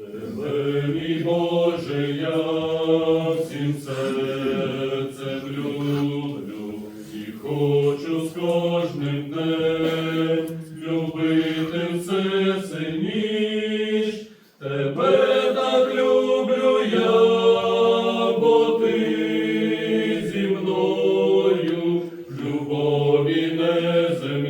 Тебе, мій Боже, я всім серцем люблю і хочу з кожним днем любити все сильніш. Тебе так люблю я, бо ти зі мною любові неземній,